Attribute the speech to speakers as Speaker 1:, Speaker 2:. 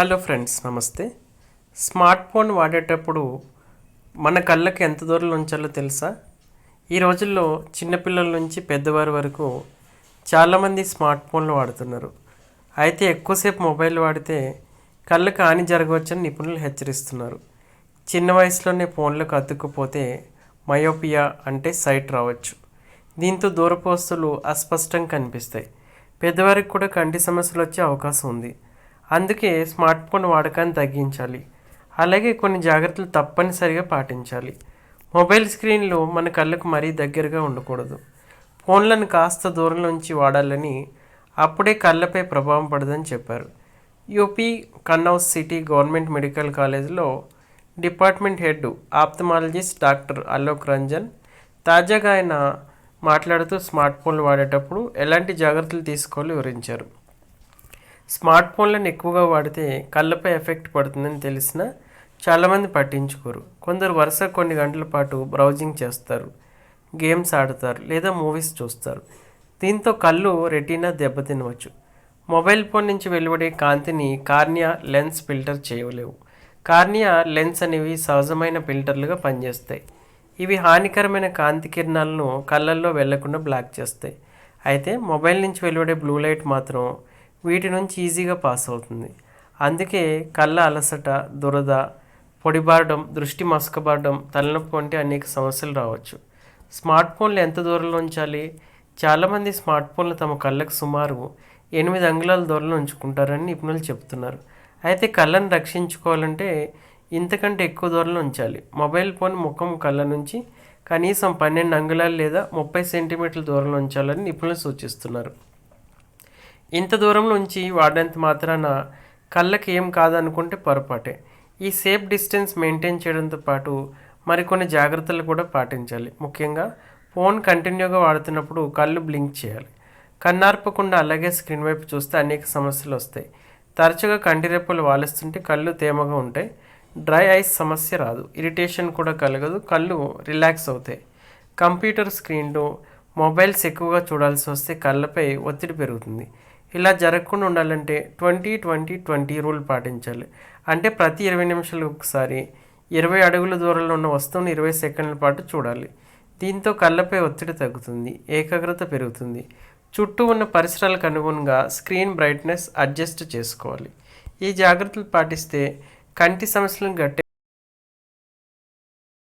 Speaker 1: Hello friends నమస్తే. Smart phone వాడేటప్పుడు మన కళ్ళకి ఎంత దూరంలో ఉంచాలో తెలుసా? ఈ రోజుల్లో చిన్నపిల్లల నుంచి పెద్దవారి వరకు చాలామంది స్మార్ట్ ఫోన్లు వాడుతున్నారు. అయితే ఎక్కువసేపు మొబైల్ వాడితే కళ్ళకు హాని జరగవచ్చని నిపుణులు హెచ్చరిస్తున్నారు. చిన్న వయసులోనే ఫోన్లకు అతుక్కుపోతే మయోపియా అంటే సైట్ రావచ్చు. దీంతో దూరపు వస్తువులు అస్పష్టంగా కనిపిస్తాయి. పెద్దవారికి కూడా కంటి సమస్యలు వచ్చే అవకాశం ఉంది. అందుకే స్మార్ట్ ఫోన్ వాడకాన్ని తగ్గించాలి. అలాగే కొన్ని జాగ్రత్తలు తప్పనిసరిగా పాటించాలి. మొబైల్ స్క్రీన్లు మన కళ్ళకు మరీ దగ్గరగా ఉండకూడదు. ఫోన్లను కాస్త దూరం నుంచి వాడాలని అప్పుడే కళ్ళపై ప్రభావం పడదని చెప్పారు. UP Kannauj city government medical కాలేజ్లో department head ophthalmologist doctor Alok Ranjan తాజాగా ఆయన మాట్లాడుతూ స్మార్ట్ ఫోన్లు వాడేటప్పుడు ఎలాంటి జాగ్రత్తలు తీసుకోవాలో వివరించారు. స్మార్ట్ ఫోన్లను ఎక్కువగా వాడితే కళ్ళపై ఎఫెక్ట్ పడుతుందని తెలిసిన చాలామంది పట్టించుకోరు. కొందరు వరుస కొన్ని గంటల పాటు బ్రౌజింగ్ చేస్తారు గేమ్స్ ఆడతారు లేదా మూవీస్ చూస్తారు. దీంతో కళ్ళు రెటీనా దెబ్బతినవచ్చు. మొబైల్ ఫోన్ నుంచి వెలువడే కాంతిని కార్నియా లెన్స్ ఫిల్టర్ చేయలేవు. కార్నియా లెన్స్ అనేవి సహజమైన ఫిల్టర్లుగా పనిచేస్తాయి. ఇవి హానికరమైన కాంతి కిరణాలను కళ్ళల్లో వెళ్ళకుండా బ్లాక్ చేస్తాయి. అయితే మొబైల్ నుంచి వెలువడే బ్లూ లైట్ మాత్రం వీటి నుంచి ఈజీగా పాస్ అవుతుంది. అందుకే కళ్ళ అలసట దురద పొడిబారడం దృష్టి మసకబారడం తలనొప్పి వంటి అనేక సమస్యలు రావచ్చు. స్మార్ట్ ఫోన్లు ఎంత దూరంలో ఉంచాలి? చాలామంది స్మార్ట్ ఫోన్లు తమ కళ్ళకు సుమారు ఎనిమిది అంగుళాల దూరంలో ఉంచుకుంటారని నిపుణులు చెబుతున్నారు. అయితే కళ్ళను రక్షించుకోవాలంటే ఇంతకంటే ఎక్కువ దూరంలో ఉంచాలి. మొబైల్ ఫోన్ ముఖం కళ్ళ నుంచి కనీసం పన్నెండు అంగుళాలు లేదా ముప్పై సెంటీమీటర్ల దూరంలో ఉంచాలని నిపుణులు సూచిస్తున్నారు. ఇంత దూరంలో ఉంచి వాడినంత మాత్రాన కళ్ళకి ఏం కాదనుకుంటే పొరపాటే. ఈ సేఫ్ డిస్టెన్స్ మెయింటైన్ చేయడంతో పాటు మరికొన్ని జాగ్రత్తలు కూడా పాటించాలి. ముఖ్యంగా ఫోన్ కంటిన్యూగా వాడుతున్నప్పుడు కళ్ళు బ్లింక్ చేయాలి. కన్నార్పకుండా అలాగే స్క్రీన్ వైపు చూస్తే అనేక సమస్యలు వస్తాయి. తరచుగా కంటి రెప్పలు వాలిస్తుంటే కళ్ళు తేమగా ఉంటాయి. డ్రై ఐస్ సమస్య రాదు. ఇరిటేషన్ కూడా కలగదు. కళ్ళు రిలాక్స్ అవుతాయి. కంప్యూటర్ స్క్రీన్లు మొబైల్స్ ఎక్కువగా చూడాల్సి వస్తే కళ్ళపై ఒత్తిడి పెరుగుతుంది. ఇలా జరగకుండా ఉండాలంటే ట్వంటీ ట్వంటీ ట్వంటీ రూల్ పాటించాలి. అంటే ప్రతి ఇరవై నిమిషాలు ఒకసారి ఇరవై అడుగుల దూరంలో ఉన్న వస్తువును ఇరవై సెకండ్ల పాటు చూడాలి. దీంతో కళ్ళపై ఒత్తిడి తగ్గుతుంది ఏకాగ్రత పెరుగుతుంది. చుట్టూ ఉన్న పరిసరాలకు అనుగుణంగా స్క్రీన్ బ్రైట్నెస్ అడ్జస్ట్ చేసుకోవాలి. ఈ జాగ్రత్తలు పాటిస్తే కంటి సమస్యలను గట్టి